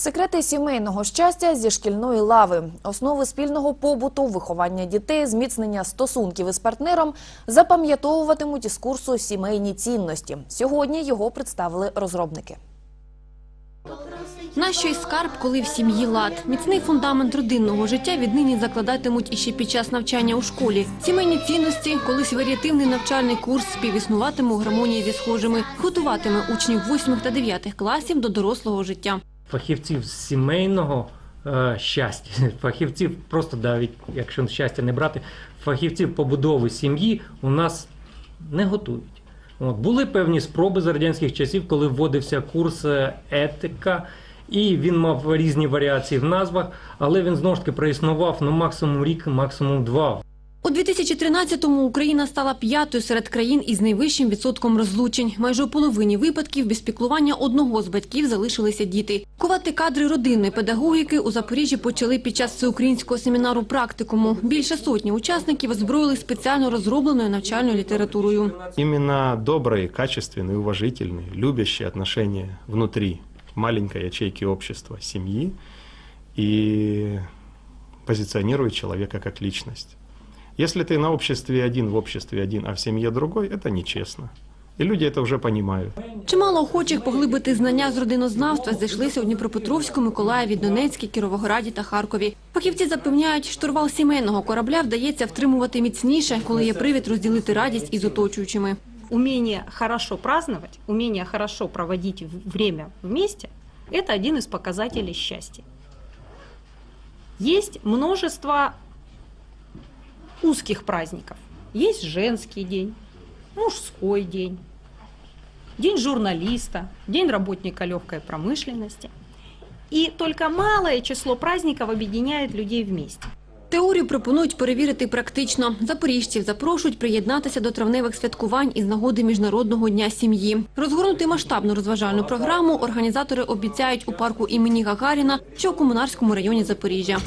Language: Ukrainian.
Секрети сімейного щастя зі шкільної лави, основи спільного побуту, виховання дітей, зміцнення стосунків із партнером запам'ятовуватимуть із курсу сімейні цінності. Сьогодні його представили розробники. Нащо й скарб, коли в сім'ї лад. Міцний фундамент родинного життя віднині закладатимуть іще під час навчання у школі. Сімейні цінності, колись варіативний навчальний курс співіснуватиме у гармонії зі схожими, готуватиме учнів 8 та 9 класів до дорослого життя. Фахівців з сімейного е, щастя, фахівців просто навіть, якщо щастя не брати, фахівців побудови сім'ї у нас не готують. От, були певні спроби з радянських часів, коли вводився курс е, етика, і він мав різні варіації в назвах, але він знову ж таки проіснував ну, максимум рік, максимум два. У 2013-му Україна стала п'ятою серед країн із найвищим відсотком розлучень. Майже у половині випадків без піклування одного з батьків залишилися діти. Кувати кадри родинної педагогіки у Запоріжжі почали під час всеукраїнського семінару практикуму. Більше сотні учасників озброїли спеціально розробленою навчальною літературою. Именно добрые, качественные, уважительные, любящие отношения внутри маленькой ячейки общества, семьи и позиционирует человека как личность. Если ты на обществе один, в обществе один, а в семье другой, это нечестно. И люди это уже понимают. Чимало охочих поглибити знання з родинознавства зайшлися у Дніпропетровську, Миколаєві, Донецькій, Кіровограді та Харкові. Фахівці запевняють, штурвал сімейного корабля вдається втримувати міцніше, коли є привід розділити радість із оточуючими. умение хорошо праздновать, умение хорошо проводить в- время вместе – это один из показателей счастья. Есть множество узких праздников. Есть женский день, мужской день, день журналиста, день работника легкой промышленности. И только малое число праздников объединяет людей вместе. Теорію пропонують перевірити практично. Запоріжців запрошують приєднатися до травневих святкувань із нагоди Міжнародного дня сім'ї. Розгорнути масштабну розважальну програму організатори обіцяють у парку імені Гагаріна, що у Комунарському районі Запоріжжя.